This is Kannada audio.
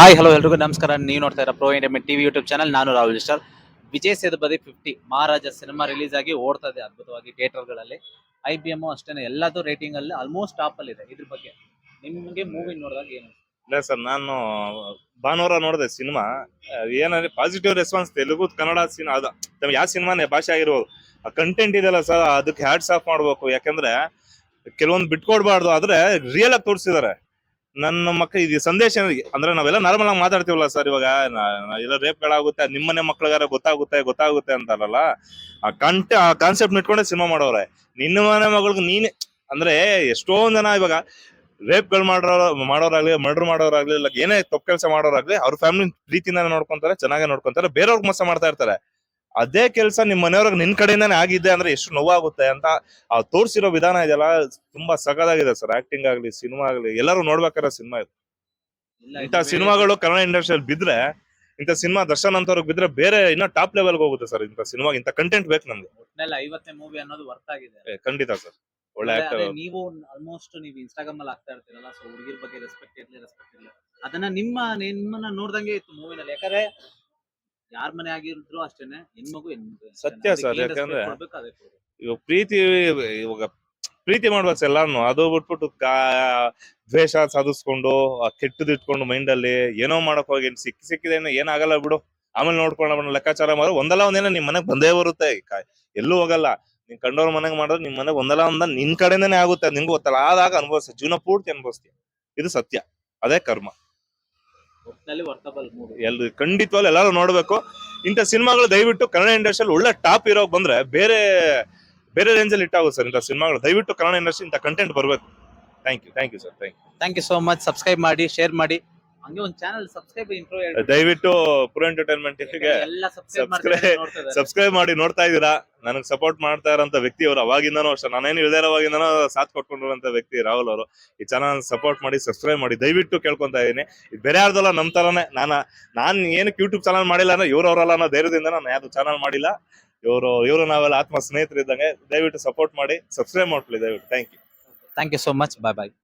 ಹಾಯ್ ಹಲೋ ಎಲ್ರಿಗೂ, ನಮಸ್ಕಾರ. ನೀವು ನೋಡ್ತಾ ಇರೋ pro entertainment TV YouTube channel ನಾನು Rahul star Vijay Sethupathi fifty Maharaja cinema release ಆಗಿ ಓಡ್ತಾ ಇದೆ ಅದ್ಭುತವಾಗಿ ಥಿಯೇಟರ್ಗಳಲ್ಲಿ ಐ ಬಿ ಎಂ ಅಷ್ಟೇ ಎಲ್ಲದೂ ರೇಟಿಂಗ್ ಅಲ್ಲಿ ಆಲ್ಮೋಸ್ಟ್ ಟಾಪ್ ಅಲ್ಲಿ ಇದೆ. ಇದ್ರ ಬಗ್ಗೆ ನಿಮ್ಗೆ ಮೂವಿ ನೋಡಿದಾಗ ಏನು ಇಲ್ಲ ಸರ್, ನಾನು ಭಾನುವಾರ ನೋಡಿದೆ ಸಿನಿಮಾ ಏನಂದ್ರೆ positive response Telugu, Kannada cinema ಅದು ತಮ್ಗೆ ಯಾವ ಸಿನಿಮಾನೇ ಭಾಷೆ ಆಗಿರ್ಬೋದು. ಆ ಕಂಟೆಂಟ್ ಇದೆಯಲ್ಲ ಸರ್, ಅದಕ್ಕೆ ಹ್ಯಾಟ್ಸ್ ಆಫ್ ಮಾಡ್ಬೇಕು. ಯಾಕಂದ್ರೆ ಕೆಲವೊಂದು ಬಿಟ್ಕೊಡ್ಬಾರ್ದು, ಆದ್ರೆ ರಿಯಲ್ ಆಗಿ ತೋರಿಸಿದ್ದಾರೆ. ನನ್ನ ಮಕ್ಕಳು ಇದು ಸಂದೇಶ? ಅಂದ್ರೆ ನಾವೆಲ್ಲ ನಾರ್ಮಲ್ ಆಗಿ ಮಾತಾಡ್ತೀವಲ್ಲ ಸರ್ ಇವಾಗ ಎಲ್ಲ ರೇಪ್ ಎಲ್ಲ ರೇಪ್ಗಳಾಗುತ್ತೆ ನಿಮ್ಮನೆ ಮಕ್ಳಿಗಾರ ಗೊತ್ತಾಗುತ್ತೆ ಗೊತ್ತಾಗುತ್ತೆ ಅಂತಾರಲ್ಲ, ಆ ಕಂಟ ಆ ಕಾನ್ಸೆಪ್ಟ್ ಇಟ್ಕೊಂಡೆ ಸಿನಿಮಾ ಮಾಡೋರೆ ನಿನ್ನ ಮನೆ ಮಗಳಿಗೆ ನೀನೆ, ಅಂದ್ರೆ ಎಷ್ಟೊಂದ್ ಜನ ಇವಾಗ ರೇಪ್ಗಳು ಮಾಡೋ ಮಾಡೋರಾಗ್ಲಿ ಮರ್ಡರ್ ಮಾಡೋರಾಗ್ಲಿ, ಇಲ್ಲ ಏನೇ ತಪ್ಪು ಕೆಲಸ ಮಾಡೋರಾಗ್ಲಿ, ಅವ್ರ ಫ್ಯಾಮಿಲಿ ಪ್ರೀತಿಯಿಂದ ನೋಡ್ಕೊಂತಾರೆ, ಚೆನ್ನಾಗಿ ನೋಡ್ಕೊಂತಾರೆ, ಬೇರೆಯವ್ರಿಗೆ ಮೋಸ ಮಾಡ್ತಾ ಇರ್ತಾರೆ ಅದೇ ಕೆಲಸ ನಿಮ್ಮ ಮನೆಯವ್ರಿಗೆ ನಿನ್ ಕಡೆಯಿಂದಾನೆ ಆಗಿದೆ ಅಂದ್ರೆ ಎಷ್ಟು ನೋವಾಗುತ್ತೆ ಅಂತ ಆ ತೋರ್ಸಿರೋ ವಿಧಾನ ಇದೆಯಲ್ಲ ತುಂಬಾ ಸಗದಾಗಿದೆ ಸರ್. ಆಕ್ಟಿಂಗ್ ಆಗ್ಲಿ ಸಿನಿಮಾ ಆಗ್ಲಿ ಎಲ್ಲರೂ ನೋಡ್ಬೇಕಾದ್ರೆ ಸಿನಿಮಾ ಇದು. ಇಂಥ ಸಿನಿಮಾಗಳು ಕನ್ನಡ ಇಂಡಸ್ಟ್ರಿಯಲ್ಲಿ ಬಿದ್ರೆ ಇಂಥ ಸಿನಿಮಾ ದರ್ಶನ್ ಅಂತವ್ರಿಗೆ ಬಿದ್ರೆ ಬೇರೆ ಇನ್ನ ಟಾಪ್ ಲೆವೆಲ್ಗೆ ಹೋಗುತ್ತೆ ಸರ್ ಇಂಥ ಸಿನಿಮಾ ಇಂಥ ಕಂಟೆಂಟ್ ಬೇಕು ನಮ್ಗೆ. ಒಟ್ನಲ್ಲಿ ಐವತ್ತನೇ ಮೂವಿ ಅನ್ನೋದು ವರ್ತ್ ಆಗಿದೆ. ಏ, ಖಂಡಿತ ಸರ್. ಒಳ್ಳೆ ಅದೇ- ಆಕ್ಟರ್ ಅದೇ ನೀವು ಆಲ್ಮೋಸ್ಟ್ ನೀವು ಇನ್ಸ್ಟಾಗ್ರಾಮ್ ಅಲ್ಲಿ ಆಗ್ತಾ ಇರ್ತೀರಲ್ಲ ಸೊ ಹುಡುಗಿರ್ ಬಗ್ಗೆ ರೆಸ್ಪೆಕ್ಟ್ ಇರ್ಲಿ ರೆಸ್ಪೆಕ್ಟ್ ಇರ್ಲಿ. ಅದನ್ನ ನಿಮ್ಮ ನಿಮ್ಮನ್ನ ನೋಡ್ದಂಗೆ ಇತ್ತು ಮೂವಿನಲ್ಲಿ ಯಾಕಂದ್ರೆ ಯಾರ ಮನೆ ಆಗಿದ್ರು ಅಷ್ಟೇನೆ ಹೆಣ್ಮಗು ಹೆಣ್ಮಗು. ಸತ್ಯ respect ಯಾಕಂದ್ರೆ-. ಇವಾಗ ಪ್ರೀತಿ ಇವಾಗ ಪ್ರೀತಿ ಮಾಡ್ಬೇಕು ಎಲ್ಲಾನು ಅದು ಬಿಟ್ಬಿಟ್ಟು ಕಾ ದ್ವೇಷ ಸಾಧಿಸ್ಕೊಂಡು ಕೆಟ್ಟದ್ ಇಟ್ಕೊಂಡು ಮೈಂಡ್ ಅಲ್ಲಿ ಏನೋ ಮಾಡಕ್ ಹೋಗಿ ಸಿಕ್ಕಿ ಸಿಕ್ಕಿದೆ ಏನಾಗಲ್ಲ ಬಿಡು. ಆಮೇಲೆ ನೋಡ್ಕೊಂಡು ಲೆಕ್ಕಾಚಾರ ಮಾಡೋ. ಒಂದಲ್ಲ ಒಂದೇನೋ ನಿಮ್ ಮನೆಗ್ ಬಂದೇ ಬರುತ್ತೆ. ಎಲ್ಲೂ ಹೋಗಲ್ಲ. ನಿನ್ ಕಂಡವ್ರ ಮನೆಗ್ ಮಾಡಿದ್ರೆ ನಿಮ್ ಮನೆಗ್ ಒಂದಲ್ಲ ಒಂದ ನಿನ್ ಕಡೆನೇ ಆಗುತ್ತೆ. ನಿನ್ಗೂ ಗೊತ್ತಲ್ಲ. ಆದಾಗ ಅನುಭವಿಸ್ತೀವಿ ಜೀವನ ಪೂರ್ತಿ ಅನುಭವಿಸ್ತೀವಿ ಇದು ಸತ್ಯ. ಅದೇ ಕರ್ಮ. ಒಟ್ನಲ್ಲಿ ವರ್ತಬಲ್ ಮೂವಿ ಎಲ್ ಖಂಡಿತವಾಗ್ಲೂ ಎಲ್ಲರೂ ನೋಡ್ಬೇಕು. ಇಂಥ ಸಿನಿಮಾಗಳು ದಯವಿಟ್ಟು ಕನ್ನಡ ಇಂಡಸ್ಟ್ರಿಯಲ್ಲಿ ಒಳ್ಳೆ ಟಾಪ್ ಇರೋಕ್ ಬಂದ್ರೆ ಬೇರೆ ಬೇರೆ ರೇಂಜ್ ಅಲ್ಲಿ ಇಟ್ಟಾಗುತ್ತೆ ಸರ್ ಇಂಥ ಸಿನಿಮಾಗಳು. ದಯವಿಟ್ಟು ಕನ್ನಡ ಇಂಡಸ್ಟ್ರಿ ಇಂಥ ಕಂಟೆಂಟ್ ಬರಬೇಕು. Thank you thank you sir thank thank you so much subscribe ಮಾಡಿ ಶೇರ್ ಮಾಡಿ. ಹಂಗೆ ಒಂದು ಚಾನಲ್ ಸಬ್ಸ್ಕ್ರೈಬ್ ಯು ದಯವಿಟ್ಟು ಪುರ ಎಂಟರ್ಟೈನ್ಮೆಂಟ್ ಎಲ್ಲ ಸಬ್ಸ್ಕ್ರೈಬ್ ಸಬ್ಸ್ಕ್ರೈಬ್ ಮಾಡಿ ನೋಡ್ತಾ ಇದ್ದೀರಾ? ನನಗೆ ಸಪೋರ್ಟ್ ಮಾಡ್ತಾ ಇರೋಂಥ ವ್ಯಕ್ತಿ ಅವರು ಅವಾಗಿಂದನೂ ಅಷ್ಟೇ. ನಾನೇನು ಇಳಿದಿರೋವಾಗಿಂದನೂ ಸಾಥ್ ಕೊಟ್ಕೊಂಡಿರುವಂತ ವ್ಯಕ್ತಿ ರಾಹುಲ್ ಅವರು. ಈ ಚಾನಲ್ ಸಪೋರ್ಟ್ ಮಾಡಿ ಸಬ್ಸ್ಕ್ರೈಬ್ ಮಾಡಿ, ದಯವಿಟ್ಟು ಕೇಳ್ಕೊತಾ ಇದೀನಿ ಇದು ಬೇರೆ ಯಾರ್ದಲ್ಲ ನಮ್ಮ ತರನೇ. ನಾನು ನಾನು ಏನಕ್ಕೆ ಯೂಟ್ಯೂಬ್ ಚಾನಲ್ ಮಾಡಿಲ್ಲ ಅಂದ್ರೆ ಇವರವರಲ್ಲ ಅನ್ನೋ ಧೈರ್ಯದಿಂದ ನಾನು ಯಾವ್ದು ಚಾನಲ್ ಮಾಡಿಲ್ಲ. ಇವರು ಇವರು ನಾವೆಲ್ಲ ಆತ್ಮ ಸ್ನೇಹಿತರಿದ್ದಂಗೆ ದಯವಿಟ್ಟು ಸಪೋರ್ಟ್ ಮಾಡಿ ಸಬ್ಸ್ಕ್ರೈಬ್ ಮಾಡ್ಕೊಳ್ಳಿ ದಯವಿಟ್ಟು. Thank you thank you so much bye bye